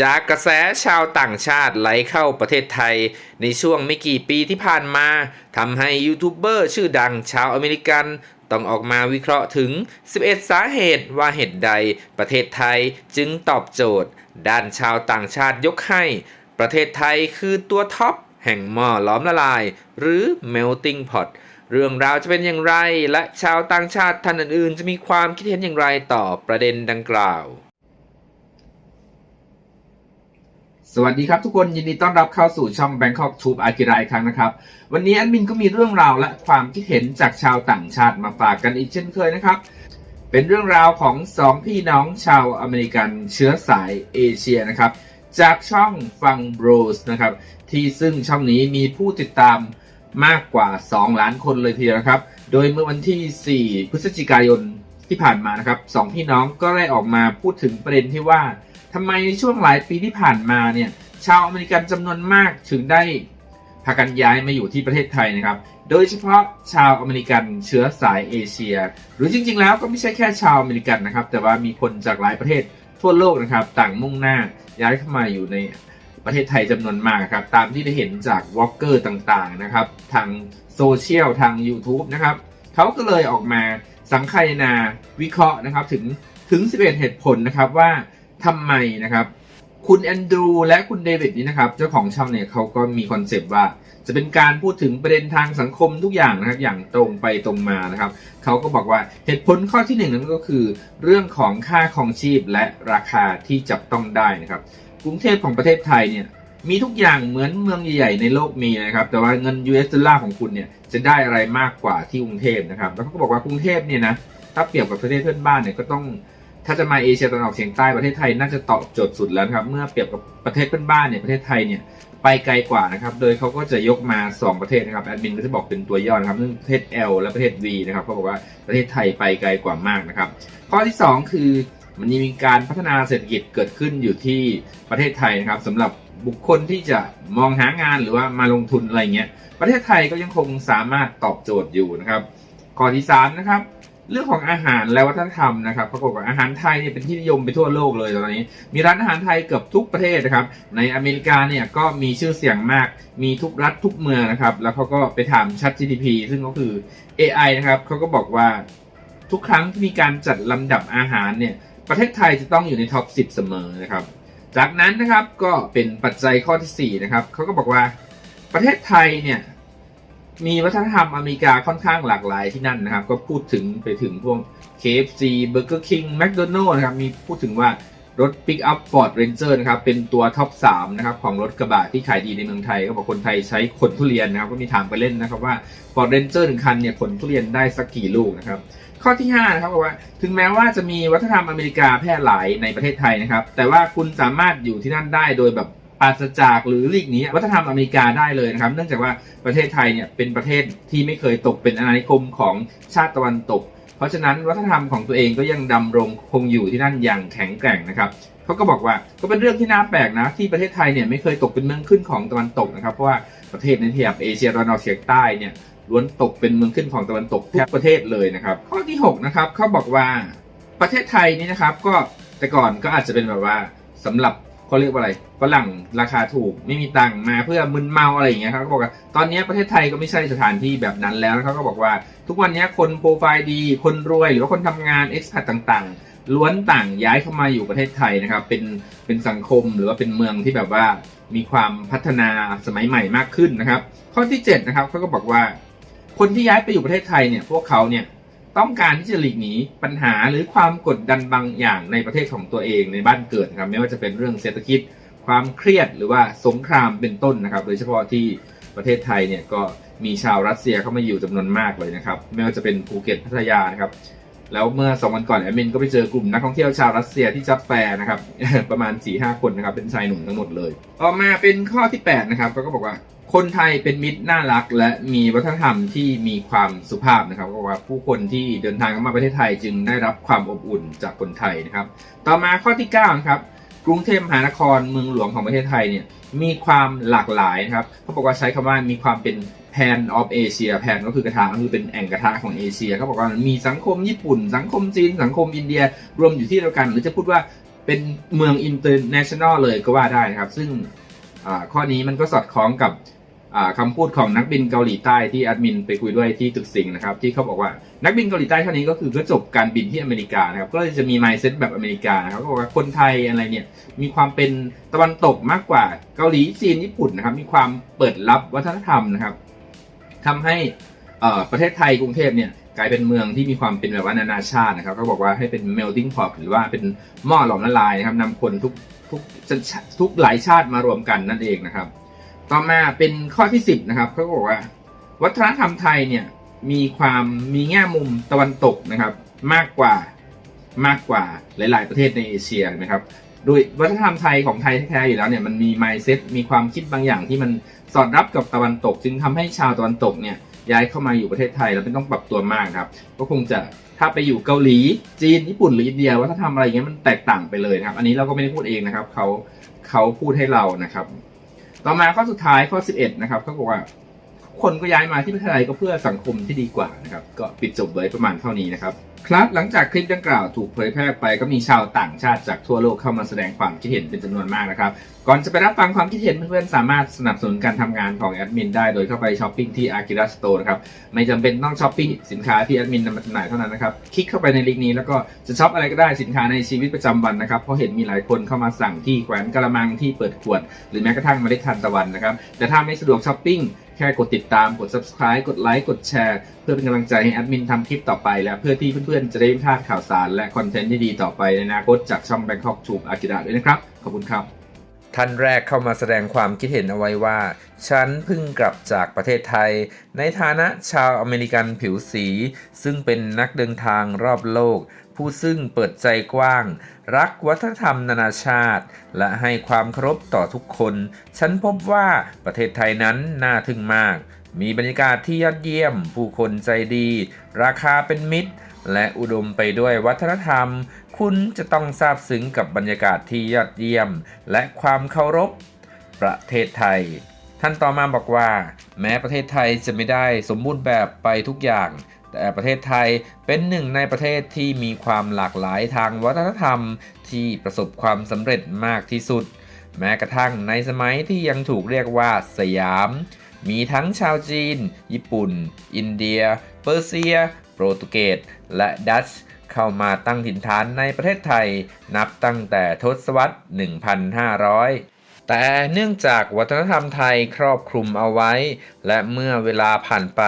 จากกระแสชาวต่างชาติไหลเข้าประเทศไทย ในช่วงไม่กี่ปีที่ผ่านมาทำให้ยูทูบเบอร์ชื่อดังชาวอเมริกัน ต้องออกมาวิเคราะห์ถึง 11 สาเหตุว่าเหตุใดประเทศไทยจึงตอบโจทย์ ด้านชาวต่างชาติยกให้ ประเทศไทยคือตัวท็อปแห่งหม้อล้อมละลาย หรือ melting pot เรื่องราวจะเป็นอย่างไร และชาวต่างชาติท่านอื่นๆ จะมีความคิดเห็นอย่างไรต่อประเด็นดังกล่าว สวัสดีครับทุกคนยินดีต้อนรับเข้าสู่ช่อง Bangkok Tube อากิระอีกครั้งนะครับ วันนี้แอดมินก็มีเรื่องราวและความคิดเห็นจากชาวต่างชาติมาฝากกันอีกเช่นเคยนะครับ เป็นเรื่องราวของสองพี่น้องชาวอเมริกันเชื้อสายเอเชียนะครับ จากช่องฟังบรสนะครับ ที่ซึ่งช่องนี้มีผู้ติดตามมากกว่า 2 ล้านคนเลยทีเดียวนะครับ โดยเมื่อวันที่ 4 พฤศจิกายนที่ผ่านมานะครับสองพี่น้องก็ได้ออกมาพูดถึงประเด็นที่ว่าำไมในช่วงหลายปีที่ผ่านมาเนี่ยชาวอเมริกันจำนวนมากถึงได้พากันย้ายมาอยู่ที่ประเทศไทยนะครับ โดยเฉพาะชาวอเมริกันเชื้อสายเอเชีย หรือจริง ๆ แล้วก็ไม่ใช่แค่ชาวอเมริกันนะครับ แต่ว่ามีคนจากหลายประเทศทั่วโลกนะครับ ต่างมุ่งหน้าย้ายเข้ามาอยู่ในประเทศไทยจำนวนมากครับ ตามที่ได้เห็นจากวอล์กเกอร์ต่างๆนะครับ ทางโซเชียลทาง YouTube นะครับเขาก็เลยออกมาสังคายนาวิเคราะห์นะครับถึงถึง 11 เหตุผลนะครับว่า ทำไมนะครับ คุณแอนดรูและคุณเดวิดนี่นะครับ เจ้าของช่องเนี่ยเขาก็มีคอนเซปต์ว่า จะเป็นการพูดถึงประเด็นทางสังคมทุกอย่างนะครับอย่างตรงไปตรงมานะครับเขาก็บอกว่าเหตุผลข้อที่หนึ่งนั้นก็คือ เรื่องของค่าครองชีพและราคาที่จับต้องได้นะครับ กรุงเทพของประเทศไทยเนี่ยมีทุกอย่างเหมือนเมืองใหญ่ๆในโลกมีนะครับ แต่ว่าเงิน US ดอลลาร์ของคุณเนี่ยจะได้อะไรมากกว่าที่กรุงเทพนะครับ แล้วเขาก็บอกว่ากรุงเทพเนี่ยนะถ้าเปรียบกับประเทศเพื่อนบ้านเนี่ยก็ต้อง ถ้าจะมาเอเชียตะวันออกเฉียงใต้ประเทศไทยน่าจะตอบโจทย์สุดแล้วครับ เมื่อเปรียบกับประเทศเพื่อนบ้านเนี่ยประเทศไทยเนี่ยไปไกลกว่านะครับ โดยเขาก็จะยกมา 2 ประเทศนะครับแอดมินก็จะบอกเป็นตัวย่อนะครับซึ่งประเทศ L และประเทศ V นะครับเขาบอกว่าประเทศไทยไปไกลกว่ามากนะครับ ข้อที่ 2 คือมันมีการพัฒนาเศรษฐกิจเกิดขึ้นอยู่ที่ประเทศไทยนะครับสำหรับบุคคลที่จะมองหางานหรือว่ามาลงทุนอะไรเงี้ยประเทศไทยก็ยังคงสามารถตอบโจทย์อยู่นะครับ ข้อที่สามนะครับ เรื่องของอาหารและวัฒนธรรมนะครับปรากฏว่าอาหารไทยเนี่ยเป็นที่นิยมไปทั่วโลกเลยตอนนี้ มีร้านอาหารไทยเกือบทุกประเทศนะครับ ในอเมริกาเนี่ยก็มีชื่อเสียงมาก มีทุกรัฐทุกเมืองนะครับ แล้วเขาก็ไปถาม Chat GTP ซึ่งก็คือ AI นะครับเขาก็บอกว่าทุกครั้งที่มีการจัดลำดับอาหารเนี่ย ประเทศไทยจะต้องอยู่ในท็อป 10 เสมอนะครับ จากนั้นนะครับก็เป็นปัจจัยข้อที่4นะครับเขาก็บอกว่าประเทศไทยเนี่ย มีวัฒนธรรมอเมริกาค่อนข้างหลากหลายที่นั่นนะครับ ก็พูดถึงไปถึงพวก KFC Burger King McDonald's นะครับ มีพูดถึงว่ารถ Pick Up Ford Ranger นะครับ เป็นตัวท็อป 3 นะครับ ของรถกระบะที่ขายดีในเมืองไทย ก็บอกคนไทยใช้ขนทุเรียนนะครับ ก็มีถามไปเล่นนะครับว่า Ford Ranger หนึ่งคันเนี่ยขนทุเรียนได้สักกี่ลูกนะครับ ข้อที่ 5 นะครับบอกว่า ถึงแม้ว่าจะมีวัฒนธรรมอเมริกาแพร่หลายในประเทศไทยนะครับ แต่ว่าคุณสามารถอยู่ที่นั่นได้โดยแบบ ปราศจากหรือหลีกหนี้วัฒนธรรมอเมริกาได้เลยนะครับ เนื่องจากว่าประเทศไทยเนี่ยเป็นประเทศที่ไม่เคยตกเป็นอาณานิคมของชาติตะวันตก เพราะฉะนั้นวัฒนธรรมของตัวเองก็ยังดำรงคงอยู่ที่นั่นอย่างแข็งแกร่งนะครับเขาก็บอกว่าก็เป็นเรื่องที่น่าแปลกนะ ที่ประเทศไทยเนี่ยไม่เคยตกเป็นเมืองขึ้นของตะวันตกนะครับ เพราะว่าประเทศในแถบเอเชียตะวันออกเฉียงใต้เนี่ยล้วนตกเป็นเมืองขึ้นของตะวันตกแทบประเทศเลยนะครับ ข้อที่6นะครับเขาบอกว่าประเทศไทยนี่นะครับก็แต่ก่อนก็อาจจะเป็นแบบว่าสำหรับ เขาเรียกว่าอะไรฝรั่งราคาถูกไม่มีตังค์มาเพื่อมึนเมาอะไรอย่างเงี้ยครับเขาบอกว่าตอนนี้ประเทศไทยก็ไม่ใช่สถานที่แบบนั้นแล้วเขาก็บอกว่า ทุกวันนี้คนโปรไฟล์ดี คนรวยหรือว่าคนทำงาน e x p a t ต่างๆ ล้วนต่างย้ายเข้ามาอยู่ประเทศไทยนะครับเป็นเป็นสังคมหรือว่าเป็นเมืองที่แบบว่ามีความพัฒนาสมัยใหม่มากขึ้นนะครับ ข้อที่7นะครับเขาก็บอกว่า คนที่ย้ายไปอยู่ประเทศไทยเนี่ยพวกเขาเนี่ย ต้องการที่จะหลีกหนีปัญหาหรือความกดดันบางอย่างในประเทศของตัวเองในบ้านเกิดนะครับไม่ว่าจะเป็นเรื่องเศรษฐกิจความเครียดหรือว่าสงครามเป็นต้นนะครับ โดยเฉพาะที่ประเทศไทยเนี่ยก็มีชาวรัสเซียเข้ามาอยู่จำนวนมากเลยนะครับไม่ว่าจะเป็นภูเก็ตพัทยานะครับแล้วเมื่อสองวันก่อนแอดมินก็ไปเจอกลุ่มนักท่องเที่ยวชาวรัสเซียที่จัดแฟนะครับประมาณ4ี่ห้าคนนะครับเป็นชายหนุ่มทั้งหมดเลย ต่อมาเป็นข้อที่8นะครับก็บอกว่า คนไทยเป็นมิตรน่ารัก และมีวัฒนธรรมที่มีความสุภาพนะครับก็บอกว่าผู้คนที่เดินทางเข้ามาประเทศไทยจึงได้รับความอบอุ่นจากคนไทยนะครับ ต่อมาข้อที่9นะครับกรุงเทพมหานครเมืองหลวงของประเทศไทยเนี่ยมีความหลากหลายนะครับเขาบอกว่าใช้คำว่ามีความเป็น pan of Asia pan ก็คือกระทะก็คือเป็นแอ่งกระทะของเอเชียเขาบอกว่ามีสังคมญี่ปุ่น สังคมจีน สังคมอินเดีย รวมอยู่ที่เดียวกัน หรือจะพูดว่าเป็นเมืองอินเตอร์เนชั่นแนลเลยก็ว่าได้นะครับ ซึ่งข้อนี้มันก็สอดคล้องกับ อ่าคำพูดของนักบินเกาหลีใต้ที่แอดมินไปคุยด้วยที่ตึกสิงห์นะครับที่เขาบอกว่านักบินเกาหลีใต้ท่านนี้ก็คือก็จบการบินที่อเมริกานะครับก็เลยจะมี mindset แบบอเมริกานะครับก็บอกว่าคนไทยอะไรเนี่ยมีความเป็นตะวันตกมากกว่าเกาหลีจีนญี่ปุ่นนะครับมีความเปิดรับวัฒนธรรมนะครับทำให้ประเทศไทยกรุงเทพเนี่ยกลายเป็นเมืองที่มีความเป็นแบบว่านานาชาตินะครับก็บอกว่าให้เป็น melting pot หรือว่าเป็นหม้อหลอมละลายนะครับนำคนทุกทุกทุกหลายชาติมารวมกันนั่นเองนะครับ ต่อมาเป็นข้อที่10นะครับเขาบอกว่า วัฒนธรรมไทยเนี่ยมีความมีแง่มุมตะวันตกนะครับ มากกว่ามากกว่าหลาย ๆ ประเทศในเอเชียนะครับโดยวัฒนธรรมไทยของไทยแท้ๆอยู่แล้วเนี่ยมันมี mindset มีความคิดบางอย่างที่มันสอดรับกับตะวันตก จึงทำให้ชาวตะวันตกเนี่ยย้ายเข้ามาอยู่ประเทศไทยแล้วไม่ต้องปรับตัวมากครับ ก็คงจะถ้าไปอยู่เกาหลีจีนญี่ปุ่นหรืออินเดียวัฒนธรรมอะไรอย่างเงี้ยมันแตกต่างไปเลยนะครับ อันนี้เราก็ไม่ได้พูดเองนะครับเขาเขาพูดให้เรานะครับ ต่อมาข้อสุดท้ายข้อ 11 นะครับเขาบอกว่า คนก็ย้ายมาที่ประเทศไทยก็เพื่อสังคมที่ดีกว่านะครับ ก็ปิดจบไว้ประมาณเท่านี้นะครับ ครับหลังจากคลิปดังกล่าวถูกเผยแพร่ไปก็มีชาวต่างชาติจากทั่วโลกเข้ามาแสดงความคิดเห็นเป็นจำนวนมากนะครับ ก่อนจะไปรับฟังความคิดเห็นเพื่อนๆ สามารถสนับสนุนการทำงานของแอดมินได้โดยเข้าไปช้อปปิ้งที่ Akira Store นะครับ ไม่จำเป็นต้องช้อปปิ้งสินค้าที่แอดมินนำมาจำหน่ายเท่านั้นนะครับ คลิกเข้าไปในลิงก์นี้แล้วก็จะช็อปอะไรก็ได้สินค้าในชีวิตประจำวันนะครับ เพราะเห็นมีหลายคนเข้ามาสั่งที่แขวนกระมังที่เปิดขวด หรือแม้กระทั่งเมล็ดทานตะวันนะครับ แต่ถ้าไม่สะดวกช้อปปิ้ง แค่กดติดตามกด subscribe กดไลค์กดแชร์ เพื่อเป็นกำลังใจให้แอดมินทำคลิปต่อไปและเพื่อที่เพื่อนๆ จะได้ไม่พลาดข่าวสาร และคอนเทนต์ที่ดีต่อไปในอนาคตจากช่อง Bangkok Tube อากิระด้วยนะครับ ขอบคุณครับ ท่านแรกเข้ามาแสดงความคิดเห็นเอาไว้ว่า ฉันเพิ่งกลับจากประเทศไทย ในฐานะชาวอเมริกันผิวสี ซึ่งเป็นนักเดินทางรอบโลก ผู้ซึ่งเปิดใจกว้าง รักวัฒนธรรมนานาชาติ และให้ความเคารพต่อทุกคน ฉันพบว่าประเทศไทยนั้นน่าทึ่งมาก มีบรรยากาศที่ยอดเยี่ยม ผู้คนใจดี ราคาเป็นมิตร และอุดมไปด้วยวัฒนธรรม คุณจะต้องซาบซึ้งกับบรรยากาศที่ยอดเยี่ยม และความเคารพประเทศไทย ท่านต่อมาบอกว่า แม้ประเทศไทยจะไม่ได้สมบูรณ์แบบไปทุกอย่าง แต่ประเทศไทยเป็นหนึ่งในประเทศที่มีความหลากหลายทางวัฒนธรรม ที่ประสบความสำเร็จมากที่สุด แม้กระทั่งในสมัยที่ยังถูกเรียกว่าสยาม มีทั้งชาวจีน ญี่ปุ่น อินเดีย เปอร์เซีย โปรตุเกส และดัตช์เข้ามาตั้งถิ่นฐานในประเทศไทย นับตั้งแต่ทศวรรษ 1,500 แต่เนื่องจากวัฒนธรรมไทยครอบคลุมเอาไว้ และเมื่อเวลาผ่านไป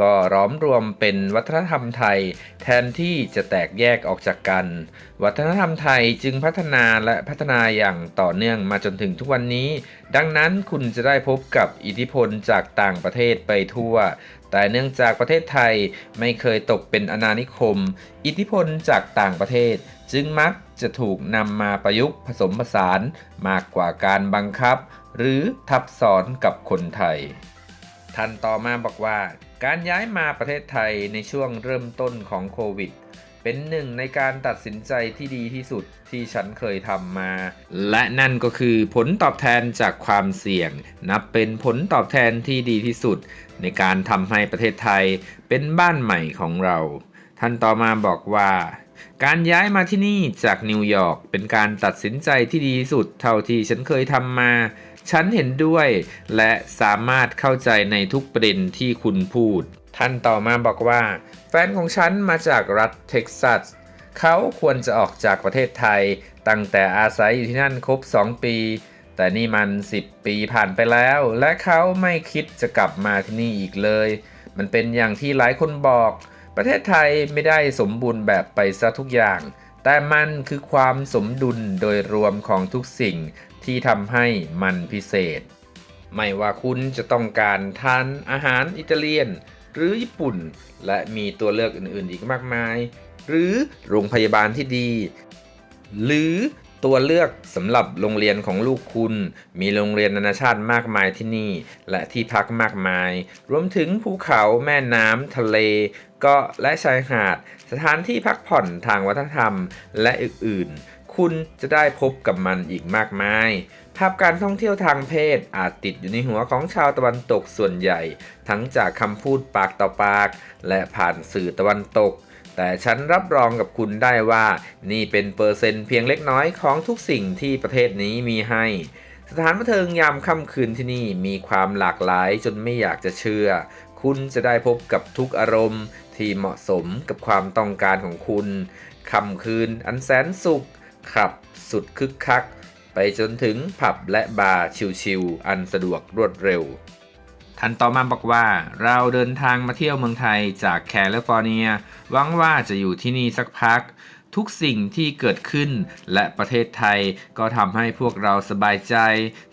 ก็ร้อมรวมเป็นวัฒนธรรมไทย แทนที่จะแตกแยกออกจากกัน วัฒนธรรมไทยจึงพัฒนาและพัฒนาอย่างต่อเนื่องมาจนถึงทุกวันนี้ ดังนั้นคุณจะได้พบกับอิทธิพลจากต่างประเทศไปทั่ว แต่เนื่องจากประเทศไทยไม่เคยตกเป็นอาณานิคม อิทธิพลจากต่างประเทศ จึงมัก จะถูกนำมาประยุกต์ผสมผสานมากกว่าการบังคับ หรือทับซ้อนกับคนไทย ท่านต่อมาบอกว่า การย้ายมาประเทศไทยในช่วงเริ่มต้นของโควิดเป็นหนึ่งในการตัดสินใจที่ดีที่สุดที่ฉันเคยทำมา และนั่นก็คือผลตอบแทนจากความเสี่ยง นับเป็นผลตอบแทนที่ดีที่สุด ในการทำให้ประเทศไทยเป็นบ้านใหม่ของเรา ท่านต่อมาบอกว่า การย้ายมาที่นี่จากนิวยอร์กเป็นการตัดสินใจที่ดีที่สุดเท่าที่ฉันเคยทำมา ฉันเห็นด้วยและสามารถเข้าใจในทุกประเด็นที่คุณพูด ท่านต่อมาบอกว่า แฟนของฉันมาจากรัฐเท็กซัส เขาควรจะออกจากประเทศไทย ตั้งแต่อาศัยอยู่ที่นั่นครบ 2 ปี แต่นี่มัน 10 ปีผ่านไปแล้ว และเขาไม่คิดจะกลับมาที่นี่อีกเลย มันเป็นอย่างที่หลายคนบอก ประเทศไทยไม่ได้สมบูรณ์แบบไปซะทุกอย่าง แต่มันคือความสมดุลโดยรวมของทุกสิ่งที่ทำให้มันพิเศษ ไม่ว่าคุณจะต้องการทานอาหารอิตาเลียน หรือญี่ปุ่น และมีตัวเลือกอื่นๆ อีกมากมาย หรือโรงพยาบาลที่ดี หรือ ตัวเลือกสำหรับโรงเรียนของลูกคุณ มีโรงเรียนนานาชาติมากมายที่นี่ และที่พักมากมาย รวมถึงภูเขาแม่น้ำทะเลเกาะและชายหาด สถานที่พักผ่อนทางวัฒนธรรมและอื่นๆ คุณจะได้พบกับมันอีกมากมาย ภาพการท่องเที่ยวทางเพศอาจติดอยู่ในหัวของชาวตะวันตกส่วนใหญ่ ทั้งจากคำพูดปากต่อปาก และผ่านสื่อตะวันตก แต่ฉันรับรองกับคุณได้ว่านี่เป็นเปอร์เซ็นต์เพียงเล็กน้อยของทุกสิ่งที่ประเทศนี้มีให้ สถานบันเทิงยามค่ำคืนที่นี่มีความหลากหลายจนไม่อยากจะเชื่อ คุณจะได้พบกับทุกอารมณ์ที่เหมาะสมกับความต้องการของคุณค่ำคืนอันแสนสุขขับสุดคึกคัก ไปจนถึงผับและบาร์ชิลๆอันสะดวกรวดเร็ว ท่านต่อมาบอกว่าเราเดินทางมาเที่ยวเมืองไทยจากแคลิฟอร์เนียหวังว่าจะอยู่ที่นี่สักพัก ทุกสิ่งที่เกิดขึ้นและประเทศไทยก็ทำให้พวกเราสบายใจ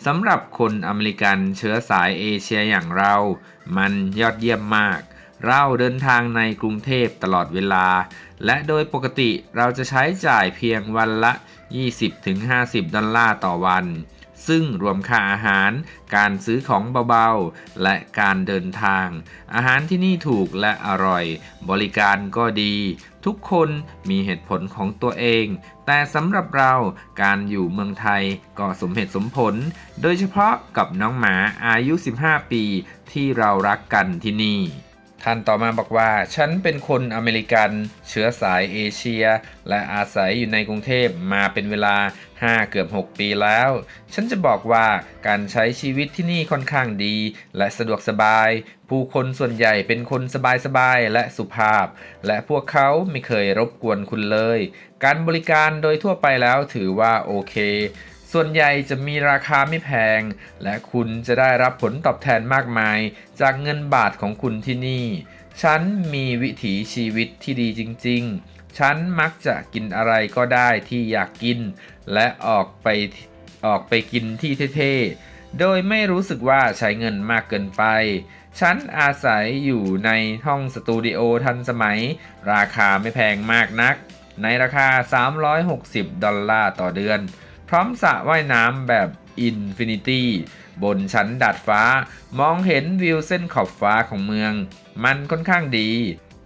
สำหรับคนอเมริกันเชื้อสายเอเชียอย่างเรา มันยอดเยี่ยมมาก เราเดินทางในกรุงเทพตลอดเวลา และโดยปกติเราจะใช้จ่ายเพียงวันละ 20-50 ดอลลาร์ต่อวัน ซึ่งรวมค่าอาหาร การซื้อของเบาๆ และการเดินทาง อาหารที่นี่ถูกและอร่อย บริการก็ดี ทุกคนมีเหตุผลของตัวเอง แต่สำหรับเราการอยู่เมืองไทยก็สมเหตุสมผล โดยเฉพาะกับน้องหมาอายุ 15 ปีที่เรารักกันที่นี่ ท่านต่อมาบอกว่า ฉันเป็นคนอเมริกัน เชื้อสายเอเชีย และอาศัยอยู่ในกรุงเทพมาเป็นเวลา 5 เกือบ 6 ปีแล้ว ฉันจะบอกว่าการใช้ชีวิตที่นี่ค่อนข้างดี และสะดวกสบาย ผู้คนส่วนใหญ่เป็นคนสบายๆและสุภาพ และพวกเขาไม่เคยรบกวนคุณเลย การบริการโดยทั่วไปแล้วถือว่าโอเค ส่วนใหญ่จะมีราคาไม่แพง และคุณจะได้รับผลตอบแทนมากมาย จากเงินบาทของคุณที่นี่ ฉันมีวิถีชีวิตที่ดีจริง ๆ ฉันมักจะกินอะไรก็ได้ที่อยากกิน และออกไปออกไปกินที่เท่ๆ โดยไม่รู้สึกว่าใช้เงินมากเกินไป ฉันอาศัยอยู่ในห้องสตูดิโอทันสมัย ราคาไม่แพงมากนัก ในราคา 360 ดอลลาร์ต่อเดือน ร้อมสระว่ายน้ำแบบอินฟินิตี้บนชั้นดาดฟ้ามองเห็นวิวเส้นขอบฟ้าของเมือง มันค่อนข้างดี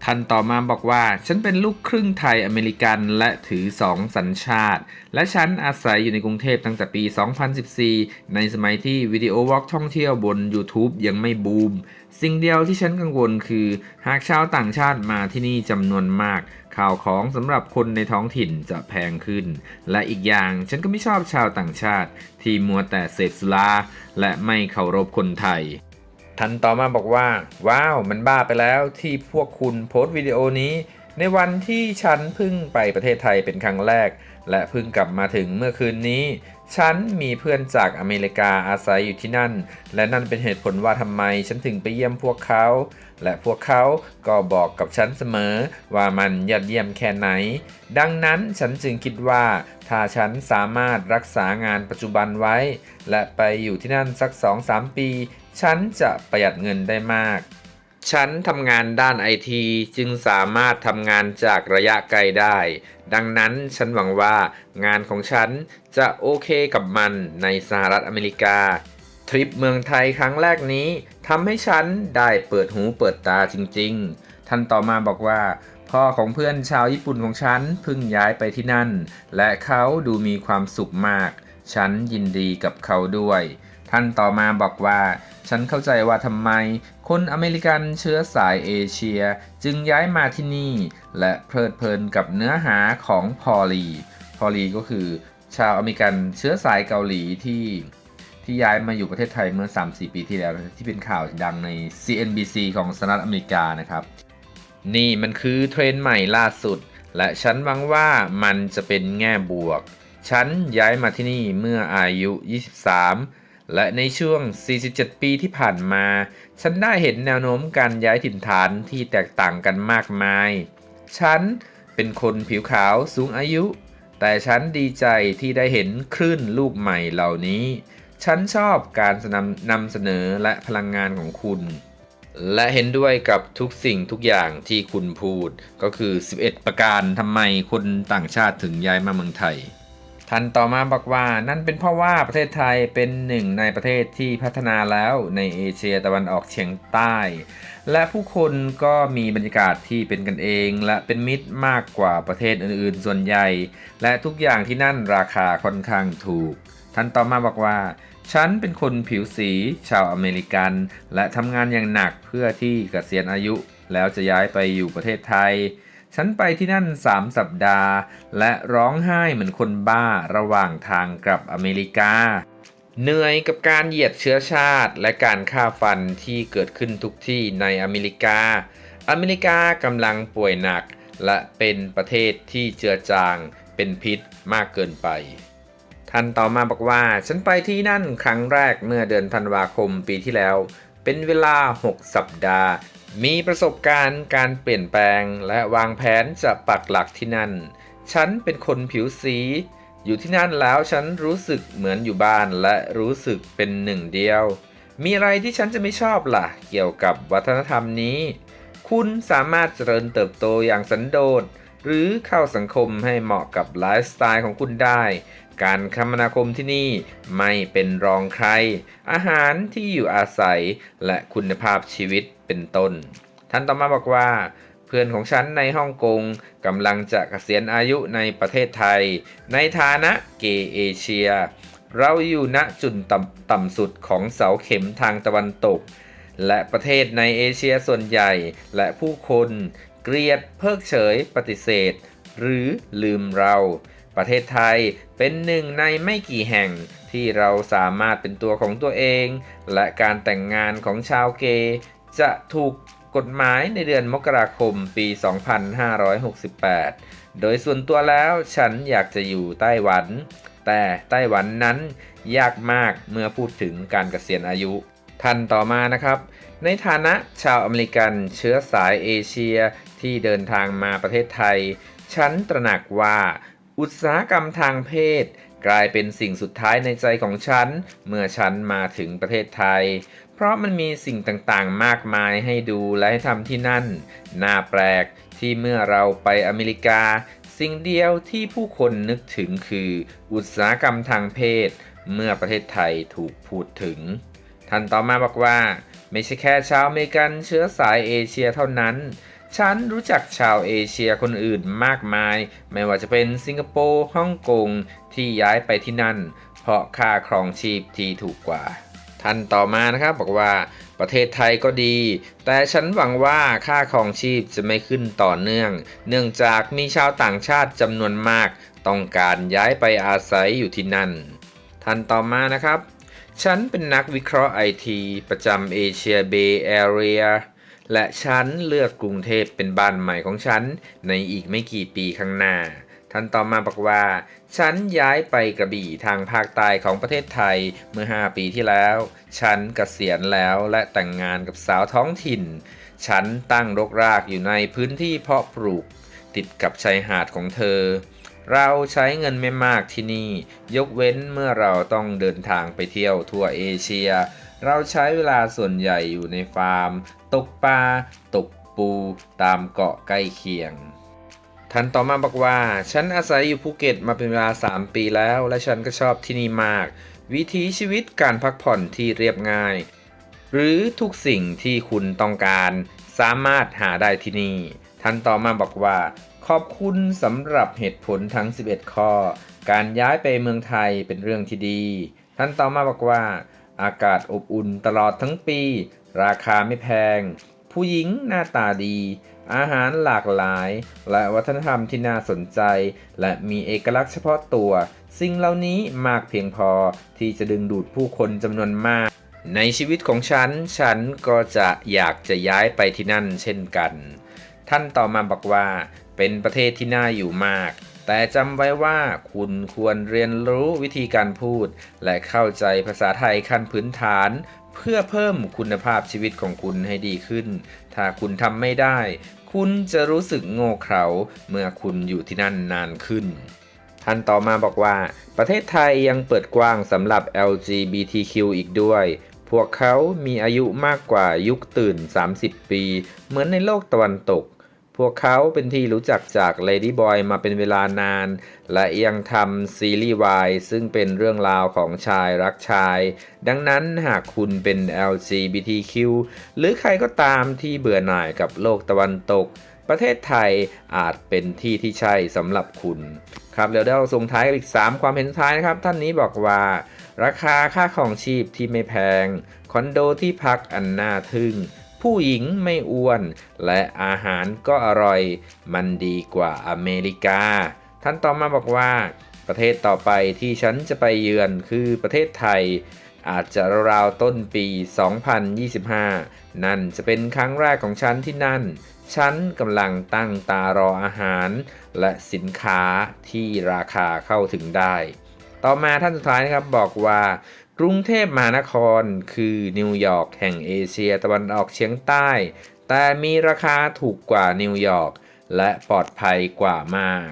ท่านต่อมาบอกว่า ฉันเป็นลูกครึ่งไทยอเมริกันและถือ 2 สัญชาติ และฉันอาศัยอยู่ในกรุงเทพตั้งแต่ปี 2014 ในสมัยที่วิดีโอวอล์กท่องเที่ยวบน YouTube ยังไม่บูม สิ่งเดียวที่ฉันกังวลคือ หากชาวต่างชาติมาที่นี่จำนวนมาก ข่าวของสำหรับคนในท้องถิ่นจะแพงขึ้น และอีกอย่างฉันก็ไม่ชอบชาวต่างชาติ ที่มัวแต่เสพสุราและไม่เคารพคนไทย ท่านต่อมาบอกว่า ว้าวมันบ้าไปแล้วที่พวกคุณโพสต์วิดีโอนี้ ในวันที่ฉันเพิ่งไปประเทศไทยเป็นครั้งแรก และเพิ่งกลับมาถึงเมื่อคืนนี้ ฉันมีเพื่อนจากอเมริกาอาศัยอยู่ที่นั่น และนั่นเป็นเหตุผลว่าทำไมฉันถึงไปเยี่ยมพวกเขา และพวกเขาก็บอกกับฉันเสมอ ว่ามันยอดเยี่ยมแค่ไหน ดังนั้นฉันจึงคิดว่าถ้าฉันสามารถรักษางานปัจจุบันไว้ และไปอยู่ที่นั่นสัก 2-3 ปี ฉันจะประหยัดเงินได้มาก ฉันทำงานด้านไอทีจึงสามารถทำงานจากระยะไกลได้ ดังนั้นฉันหวังว่างานของฉันจะโอเคกับมันในสหรัฐอเมริกา ทริปเมืองไทยครั้งแรกนี้ทำให้ฉันได้เปิดหูเปิดตาจริง ๆ ท่านต่อมาบอกว่าพ่อของเพื่อนชาวญี่ปุ่นของฉันเพิ่งย้ายไปที่นั่น และเขาดูมีความสุขมาก ฉันยินดีกับเขาด้วย ท่านต่อมาบอกว่า ฉันเข้าใจว่าทำไม คนอเมริกันเชื้อสายเอเชียจึงย้ายมาที่นี่ และเพลิดเพลินกับเนื้อหาของพอลี พอลีก็คือชาวอเมริกันเชื้อสายเกาหลีที่ที่ย้ายมาอยู่ประเทศไทยเมื่อ 3-4 ปีที่แล้ว ที่เป็นข่าวดังใน CNBC ของสหรัฐอเมริกานะครับ นี่มันคือเทรนด์ใหม่ล่าสุด และฉันหวังว่ามันจะเป็นแง่บวก ฉันย้ายมาที่นี่เมื่ออายุ 23 และในช่วง 47 ปีที่ผ่านมา ฉันได้เห็นแนวโน้มการย้ายถิ่นฐานที่แตกต่างกันมากมาย ฉันเป็นคนผิวขาวสูงอายุ แต่ฉันดีใจที่ได้เห็นคลื่นลูกใหม่เหล่านี้ ฉันชอบการนำนำเสนอและพลังงานของคุณ และเห็นด้วยกับทุกสิ่งทุกอย่างที่คุณพูด ก็คือ 11 ประการทำไมคนต่างชาติถึงย้ายมาเมืองไทย ท่านต่อมาบอกว่านั่นเป็นเพราะว่าประเทศไทยเป็นหนึ่งในประเทศที่พัฒนาแล้วในเอเชียตะวันออกเฉียงใต้ และผู้คนก็มีบรรยากาศที่เป็นกันเอง และเป็นมิตรมากกว่าประเทศอื่นๆ ส่วนใหญ่ และทุกอย่างที่นั่นราคาค่อนข้างถูก ท่านต่อมาบอกว่า ฉันเป็นคนผิวสีชาวอเมริกัน และทำงานอย่างหนักเพื่อที่เกษียณอายุ แล้วจะย้ายไปอยู่ประเทศไทย ฉันไปที่นั่น 3 สัปดาห์ และร้องไห้เหมือนคนบ้าระหว่างทางกลับอเมริกา เหนื่อยกับการเหยียดเชื้อชาติ และการฆ่าฟันที่เกิดขึ้นทุกที่ในอเมริกา อเมริกากำลังป่วยหนัก และเป็นประเทศที่เจือจาง เป็นพิษมากเกินไปท่านต่อมาบอกว่า ฉันไปที่นั่นครั้งแรกเมื่อเดือนธันวาคมปีที่แล้ว เป็นเวลา 6 สัปดาห์ มีประสบการณ์การเปลี่ยนแปลงและวางแผนจะปักหลักที่นั่น ฉันเป็นคนผิวสี อยู่ที่นั่นแล้วฉันรู้สึกเหมือนอยู่บ้านและรู้สึกเป็นหนึ่งเดียว มีอะไรที่ฉันจะไม่ชอบล่ะ เกี่ยวกับวัฒนธรรมนี้ คุณสามารถเจริญเติบโตอย่างสันโดษ หรือเข้าสังคมให้เหมาะกับไลฟ์สไตล์ของคุณได้ การคมนาคมที่นี่ไม่เป็นรองใคร อาหารที่อยู่อาศัยและคุณภาพชีวิต เป็นต้น ท่านต่อมาบอกว่า เพื่อนของฉันในฮ่องกงกำลังจะเกษียณอายุในประเทศไทย ในฐานะเกเอเชีย เราอยู่ณจุดต่ำต่ำสุดของเสาเข็มทางตะวันตก และประเทศในเอเชียส่วนใหญ่และผู้คนเกลียดเพิกเฉยปฏิเสธ หรือลืมเรา ประเทศไทยเป็นหนึ่งในไม่กี่แห่งที่เราสามารถเป็นตัวของตัวเอง และการแต่งงานของชาวเกย์ จะถูกกฎหมายในเดือนมกราคมปี 2568 โดยส่วนตัวแล้วฉันอยากจะอยู่ไต้หวัน แต่ไต้หวันนั้นยากมากเมื่อพูดถึงการเกษียณอายุท่านต่อมานะครับ ในฐานะชาวอเมริกันเชื้อสายเอเชียที่เดินทางมาประเทศไทย ฉันตระหนักว่าอุตสาหกรรมทางเพศ กลายเป็นสิ่งสุดท้ายในใจของฉัน เมื่อฉันมาถึงประเทศไทย เพราะมันมีสิ่งต่างๆ มากมายให้ดูและให้ทำที่นั่น น่าแปลกที่เมื่อเราไปอเมริกา สิ่งเดียวที่ผู้คนนึกถึงคือ อุตสาหกรรมทางเพศ เมื่อประเทศไทยถูกพูดถึง ท่านต่อมาบอกว่า ไม่ใช่แค่ชาวอเมริกันเชื้อสายเอเชียเท่านั้น ฉันรู้จักชาวเอเชียคนอื่นมากมาย ไม่ว่าจะเป็นสิงคโปร์ฮ่องกงที่ย้ายไปที่นั่น เพราะค่าครองชีพที่ถูกกว่า ท่านต่อมานะครับบอกว่าประเทศไทยก็ดี แต่ฉันหวังว่าค่าครองชีพจะไม่ขึ้นต่อเนื่อง เนื่องจากมีชาวต่างชาติจำนวนมาก ต้องการย้ายไปอาศัยอยู่ที่นั่น ท่านต่อมานะครับ ฉันเป็นนักวิเคราะห์ไอทีประจำเอเชียเบย์แอเรียและฉันเลือกกรุงเทพเป็นบ้านใหม่ของฉันในอีกไม่กี่ปีข้างหน้า ท่านต่อมาบอกว่า ฉันย้ายไปกระบี่ทางภาคใต้ของประเทศไทยเมื่อ 5 ปีที่แล้ว ฉันเกษียณแล้วและแต่งงานกับสาวท้องถิ่น ฉันตั้งรกรากอยู่ในพื้นที่เพาะปลูก ติดกับชายหาดของเธอ เราใช้เงินไม่มากที่นี่ ยกเว้นเมื่อเราต้องเดินทางไปเที่ยวทั่วเอเชีย เราใช้เวลาส่วนใหญ่อยู่ในฟาร์ม ตกปลาตกปูตามเกาะใกล้เคียง ท่านต่อมาบอกว่า ฉันอาศัยอยู่ภูเก็ตมาเป็นเวลา 3 ปีแล้ว และฉันก็ชอบที่นี่มาก วิถีชีวิตการพักผ่อนที่เรียบง่าย หรือทุกสิ่งที่คุณต้องการ สามารถหาได้ที่นี่ ท่านต่อมาบอกว่า ขอบคุณสำหรับเหตุผลทั้ง 11 ข้อ การย้ายไปเมืองไทยเป็นเรื่องที่ดี ท่านต่อมาบอกว่า อากาศอบอุ่นตลอดทั้งปี ราคาไม่แพง ผู้หญิงหน้าตาดี อาหารหลากหลาย และวัฒนธรรมที่น่าสนใจ และมีเอกลักษณ์เฉพาะตัว สิ่งเหล่านี้มากเพียงพอที่จะดึงดูดผู้คนจำนวนมาก ในชีวิตของฉัน ฉันก็จะอยากจะย้ายไปที่นั่นเช่นกัน ท่านต่อมาบอกว่า เป็นประเทศที่น่าอยู่มากแต่จำไว้ว่าคุณควรเรียนรู้วิธีการพูด และเข้าใจภาษาไทยขั้นพื้นฐาน เพื่อเพิ่มคุณภาพชีวิตของคุณให้ดีขึ้น ถ้าคุณทำไม่ได้ คุณจะรู้สึกโง่เขลาเมื่อคุณอยู่ที่นั่นนานขึ้น ท่านต่อมาบอกว่า ประเทศไทยยังเปิดกว้างสำหรับ LGBTQ อีกด้วย พวกเขามีอายุมากกว่ายุคตื่น 30 ปี เหมือนในโลกตะวันตก พวกเขาเป็นที่รู้จักจาก Lady Boy มาเป็นเวลานาน และยังทำซีรีส์วายซึ่งเป็นเรื่องราวของชายรักชาย ดังนั้นหากคุณเป็น LGBTQ หรือใครก็ตามที่เบื่อหน่ายกับโลกตะวันตก ประเทศไทยอาจเป็นที่ที่ใช่สำหรับคุณ ครับเดี๋ยวเราส่งท้ายกับอีก 3 ความเห็นท้ายนะครับ ท่านนี้บอกว่า ราคาค่าของชีพที่ไม่แพง คอนโดที่พักอันน่าทึ่ง ผู้หญิงไม่อ้วน และอาหารก็อร่อย มันดีกว่าอเมริกา ท่านต่อมาบอกว่า ประเทศต่อไปที่ฉันจะไปเยือนคือประเทศไทย อาจจะราวต้นปี 2025 นั่นจะเป็นครั้งแรกของฉันที่นั่น ฉันกำลังตั้งตารออาหาร และสินค้าที่ราคาเข้าถึงได้ ต่อมาท่านสุดท้ายนะครับบอกว่า กรุงเทพมหานครคือนิวยอร์กแห่งเอเชียตะวันออกเฉียงใต้ แต่มีราคาถูกกว่านิวยอร์กและปลอดภัยกว่ามาก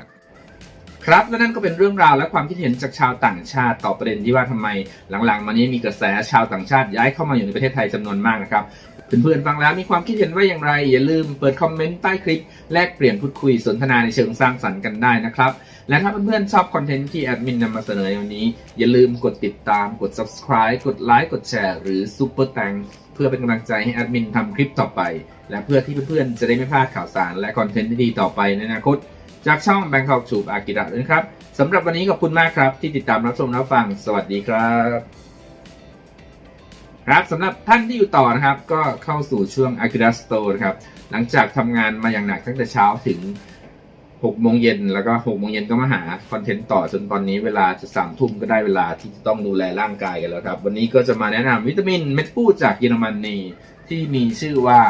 ครับและนั่นก็เป็นเรื่องราวและความคิดเห็นจากชาวต่างชาติต่อประเด็นที่ว่าทำไม หลังๆ มานี้มีกระแสชาวต่างชาติย้ายเข้ามาอยู่ในประเทศไทยจำนวนมากนะครับ เพื่อนๆฟังแล้วมีความคิดเห็นว่าอย่างไร อย่าลืมเปิดคอมเมนต์ใต้คลิปแลกเปลี่ยนพูดคุยสนทนาในเชิงสร้างสรรค์กันได้นะครับ และถ้าเพื่อนๆชอบคอนเทนต์ที่แอดมินนำมาเสนอในวันนี้ อย่าลืมกดติดตามกด subscribe กดไลค์กดแชร์หรือ super thank เพื่อเป็นกำลังใจให้แอดมินทำคลิปต่อไป และเพื่อที่เพื่อนๆจะได้ไม่พลาดข่าวสาร และคอนเทนต์ที่ดีต่อไปในอนาคตจากช่อง Bangkok Tube อากิระด้วยนะครับสำหรับวันนี้ขอบคุณมากครับ ที่ติดตามรับชมรับฟัง สวัสดีครับ ครับสำหรับท่านที่อยู่ต่อนะครับ ก็เข้าสู่ช่วง Akira Store นะครับหลังจากทำงานมาอย่างหนักตั้งแต่เช้าถึง6โมงเย็นแล้วก็6โมงเย็นก็มาหาคอนเทนต์ต่อจนตอนนี้เวลาจะสามทุ่มก็ได้เวลาที่จะต้องดูแลร่างกายกันแล้วครับ วันนี้ก็จะมาแนะนำวิตามินเม็ดฟูจากเยอรมนีที่มีชื่อว่า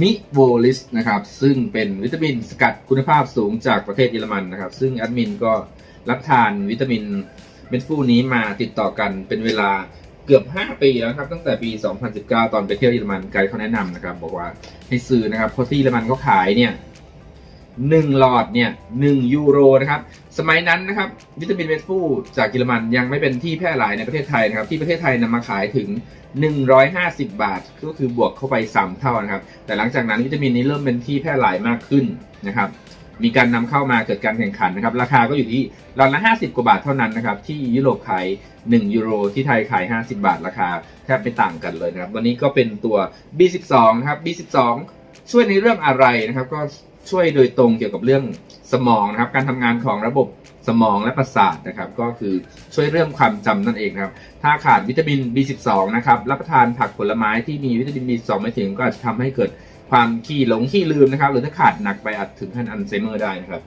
มิโวลิสนะครับ ซึ่งเป็นวิตามินสกัดคุณภาพสูงจากประเทศเยอรมันนะครับ ซึ่งแอดมินก็รับทานวิตามินเม็ดฟูนี้มาติดต่อกันเป็นเวลา เกือบ 5 ปีแล้วครับตั้งแต่ปี 2019 ตอนไปเที่ยวเยอรมันไกด์เขาแนะนำนะครับ บอกว่าให้ซื้อนะครับเพราะที่เยอรมันเขาขายเนี่ยหนึ่งหลอดเนี่ยหนึ่งยูโรนะครับ สมัยนั้นนะครับ วิตามินเม็ดฟูจากเยอรมันยังไม่เป็นที่แพร่หลายในประเทศไทยนะครับ ที่ประเทศไทยนำมาขายถึง 150 บาท ก็คือบวกเข้าไป 3 เท่านะครับ แต่หลังจากนั้นวิตามินนี้เริ่มเป็นที่แพร่หลายมากขึ้นนะครับ มีการนำเข้ามาเกิดการแข่งขันนะครับ ราคาก็อยู่ที่หลอดละ 50 กว่าบาทเท่านั้นนะครับ ที่ยุโรปขาย 1 ยูโร ที่ไทยขาย 50 บาทราคาแทบไม่ต่างกันเลยนะครับ วันนี้ก็เป็นตัว B12 นะครับ B12 ช่วยในเรื่องอะไรนะครับ ก็ช่วยโดยตรงเกี่ยวกับเรื่องสมองนะครับ การทำงานของระบบสมองและประสาทนะครับ ก็คือช่วยเรื่องความจำนั่นเองนะครับ ถ้าขาดวิตามิน B12 นะครับ รับประทานผักผลไม้ที่มีวิตามิน B12 ไม่ถึงก็อาจจะทำให้เกิด ความขี้หลงขี้ลืมนะครับ หรือถ้าขาดหนักไปอาจถึงขั้นอัลไซเมอร์ได้นะครับ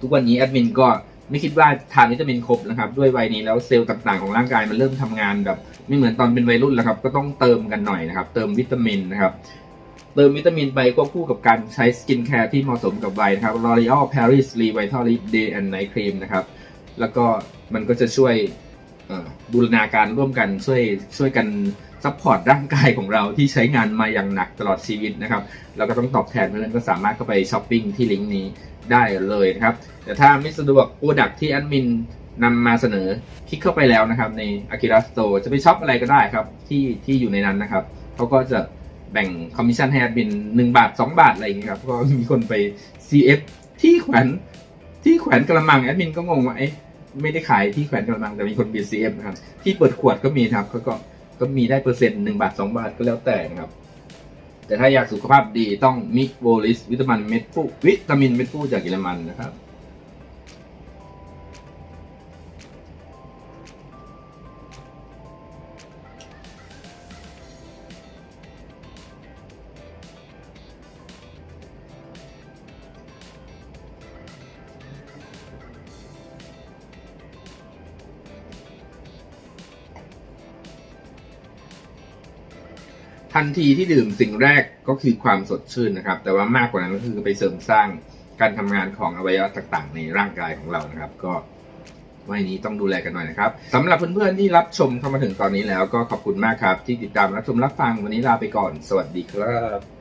ทุกวันนี้แอดมินก็ไม่คิดว่าทานวิตามินครบนะครับ ด้วยวัยนี้แล้วเซลล์ต่างๆของร่างกายมันเริ่มทำงานแบบไม่เหมือนตอนเป็นวัยรุ่นแล้วครับ ก็ต้องเติมกันหน่อยนะครับ เติมวิตามินนะครับ เติมวิตามินไปควบคู่กับการใช้สกินแคร์ที่เหมาะสมกับวัยนะครับ L'Oreal Paris Revitalift Day and Night Cream นะครับ แล้วก็มันก็จะช่วยบูรณาการร่วมกันช่วยช่วยกัน ซัพพอร์ตร่างกายของเราที่ใช้งานมาอย่างหนักตลอดชีวิตนะครับแล้วก็ต้องตอบแทนเพราะนั้นก็สามารถเข้าไปช้อปปิ้งที่ลิงก์นี้ได้เลยนะครับแต่ถ้าไม่สะดวกโปรดักที่แอดมินนำมาเสนอคลิกเข้าไปแล้วนะครับ ใน Akira Store จะไปช็อปอะไรก็ได้ครับที่ที่อยู่ในนั้นนะครับเขาก็จะแบ่งคอมมิชชั่นให้แอดมิน1บาท2บาทอะไรอย่างเงี้ยครับก็มีคนไป CF ที่แขวนที่แขวนกระมังแอดมินก็งงว่าเอ๊ะไม่ได้ขายที่แขวนกระมังแต่มีคนบี CF นะครับที่เปิดขวดก็มีครับก็ก็ ก็มีได้เปอร์เซ็นต์หนึ่งบาทสองบาทก็แล้วแต่นะครับ แต่ถ้าอยากสุขภาพดีต้องมิกโวลิสวิตามินเม็ดฟูวิตามินเม็ดฟูจากเยอรมันนะครับ ทันทีที่ดื่มสิ่งแรกก็คือความสดชื่นนะครับ แต่ว่ามากกว่านั้นก็คือไปเสริมสร้างการทำงานของอวัยวะต่างๆ ในร่างกายของเรานะครับ ก็วันนี้ต้องดูแลกันหน่อยนะครับสำหรับเพื่อนๆที่รับชมเข้ามาถึงตอนนี้แล้วก็ขอบคุณมากครับ ที่ติดตามรับชมรับฟังวันนี้ลาไปก่อน สวัสดีครับ